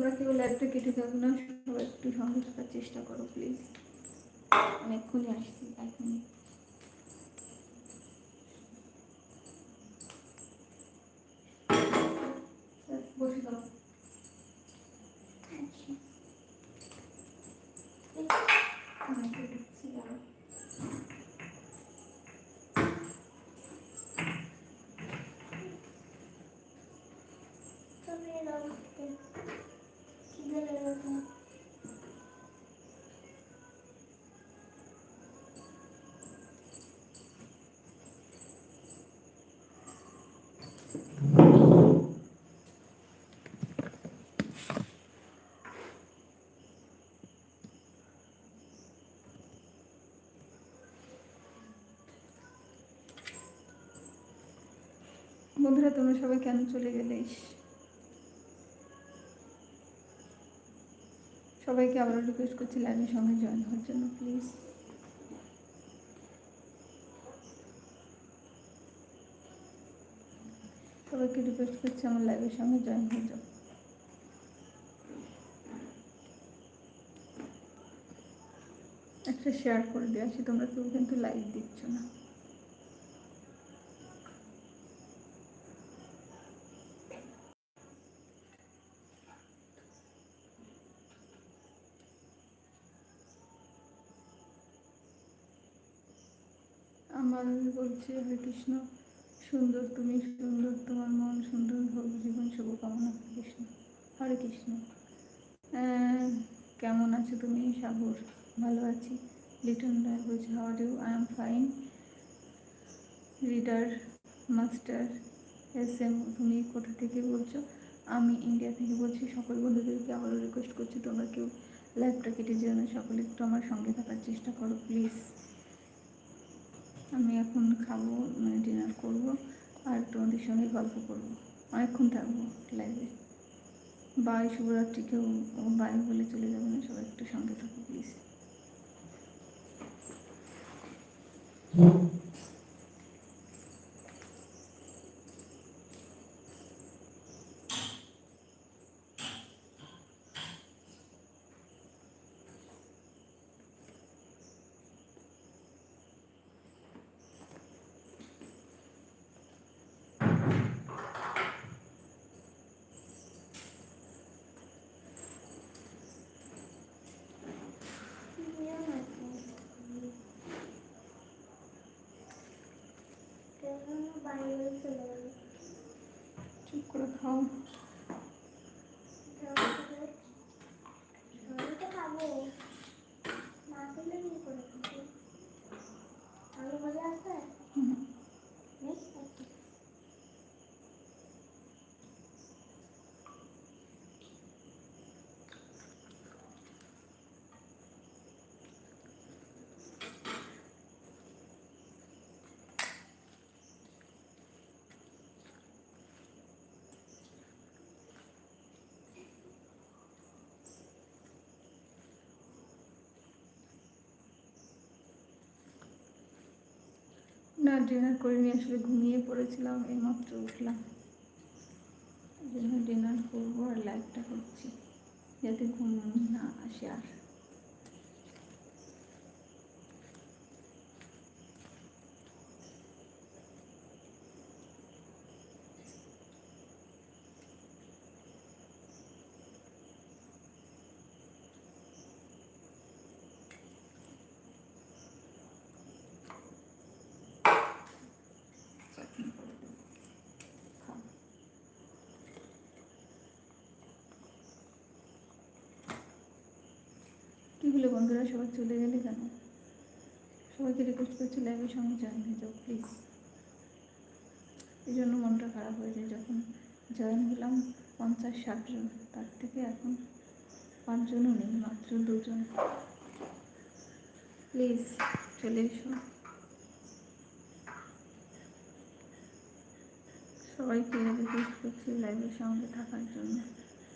তোমরা কেউ লাইভটা কেটে থাকো না, সবাই একটু সঙ্গে থাকার চেষ্টা করো প্লিজ অনেকক্ষণই আসছি, এখনই। বসে দাও বন্ধুরা, তোমরা সবাই কেন চলে গেলে? সবাইকে আবারও রিকোয়েস্ট করছি লাইভের সঙ্গে জয়েন হওয়ার জন্য প্লিজ সবাইকে রিকোয়েস্ট করছি আমার লাইভের সঙ্গে জয়েন হয়ে যাও একটা শেয়ার করে দিয়ে আসি তোমরা কেউ কিন্তু লাইভ দিচ্ছ না। আমার বলছে হরে কৃষ্ণ। সুন্দর, তুমি সুন্দর, তোমার মন সুন্দর হোক, জীবন শুভকামনা হরে কৃষ্ণ। হরে কৃষ্ণ। কেমন আছো তুমি? সাগর, ভালো আছি। লিটন রায় বলছে how are you I am fine reader master S M তুমি কোথা থেকে বলছো? আমি ইন্ডিয়া থেকে বলছি, সকল বন্ধুদেরকে আবারও রিকোয়েস্ট করছি, তোমরা কেউ লাইভটা কেটে যেও না। সকলে একটু আমার সঙ্গে থাকার চেষ্টা করো প্লিজ আমি এখন খাব মানে ডিনার করব আর তোমাদের সঙ্গে গল্প করব। অনেকক্ষণ থাকব লাইভে বাই শুভরাত্রি কেউ বাই বলে চলে যাবে না, সবাই একটু সঙ্গে থাকো প্লিজ চুপ করে খাও হুম। না ডিনার করিনি, আসলে ঘুমিয়ে পড়েছিলাম, এইমাত্র উঠলাম। ডিনার করব আর লাইভটা করছি, যাতে ঘুম না আসে আর। কী হলো বন্ধুরা? সবাই চলে গেলে কেন? সবাইকে রিকোয়েস্ট করছি লাইভের সঙ্গে জয়েন হয়ে যাও প্লিজ এই জন্য মনটা খারাপ হয়ে যায় যখন জয়েন হলাম পঞ্চাশ ষাটজন তার থেকে এখন পাঁচজনও নেই, মাত্র দুজন। প্লিজ চলে এসো। সবাইকে রিকোয়েস্ট করছি লাইভের সঙ্গে থাকার জন্য।